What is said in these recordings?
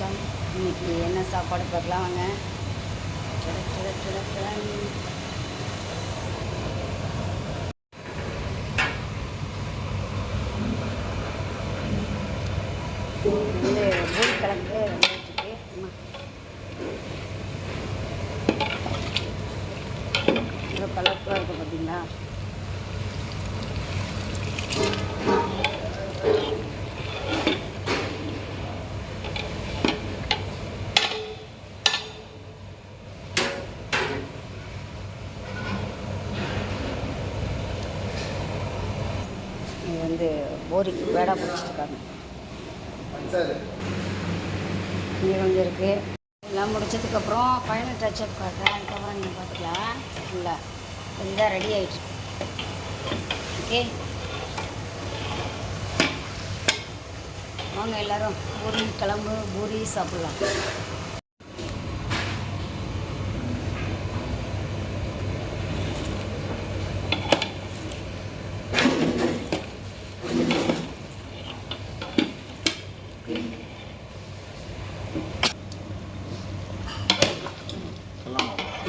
வணக்கம். இன்னைக்கு என்ன சாப்பாடு பார்க்கலாம் வாங்க. வந்து பூரி கிழங்கு வந்துட்டுருக்கு கலர்ஃபுல்லாக இருக்குது பார்த்தீங்களா வந்து போரிக்கு வேடா பிடிச்சிருக்காங்க. இங்கே வந்து இருக்குது எல்லாம் முடிச்சதுக்கப்புறம் ஃபைனல் டச்சப் காட்டுறேன். அதுக்கப்புறம் நீங்கள் பார்த்துக்கலாம் இல்லை. இதுதான் ரெடி ஆகிட்டு ஓகே வாங்க எல்லோரும். பூரி கிளம்பு பூரி சாப்பிட்லாம்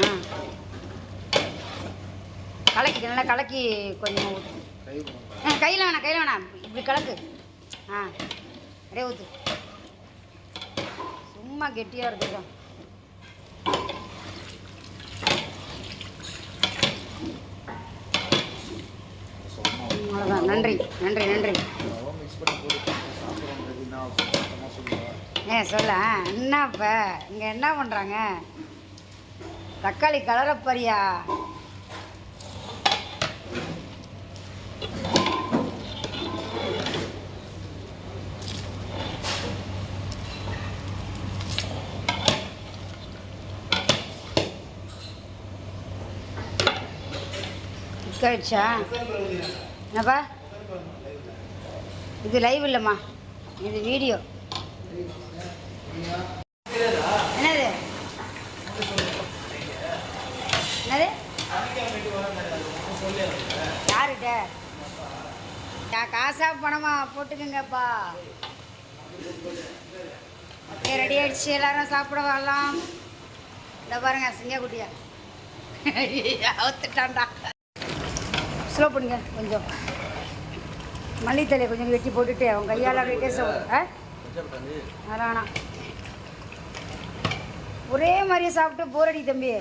ஆ கலக்கி நல்லா கலக்கி கொஞ்சம் ஊற்று ஆ கையில் வேணாம் கையில் வேணாம். இப்படி கலக்கு. ஆ அப்படியே ஊற்று சும்மா கெட்டியாக இருக்குதா அவ்வளோதான் நன்றி நன்றி நன்றி. ஏ சொல்ல என்ன இப்போ இங்கே என்ன பண்ணுறாங்க தக்காளி கலரப்பரியா ஆயிடுச்சா என்னப்பா? இது லைவ் இல்லைம்மா. இது வீடியோ என்னது? என்னது? யாருகிட்ட காசா பணமா? போட்டுக்கங்கப்பா. ஓகே ரெடி ஆயிடுச்சு. எல்லாரும் சாப்பிட வரலாம். இந்த பாருங்க சிங்கக்குட்டியா. அவுத்துட்டான்டா. ஸ்லோ பண்ணுங்க கொஞ்சம். மல்லித்தலையை கொஞ்சம் வெட்டி போட்டுட்டு அவன் கையால் அப்படியே டேஸ்ட் ஆ? ஒரே மாதிரியே சாப்பிட்டு போர் அடி தம்பி.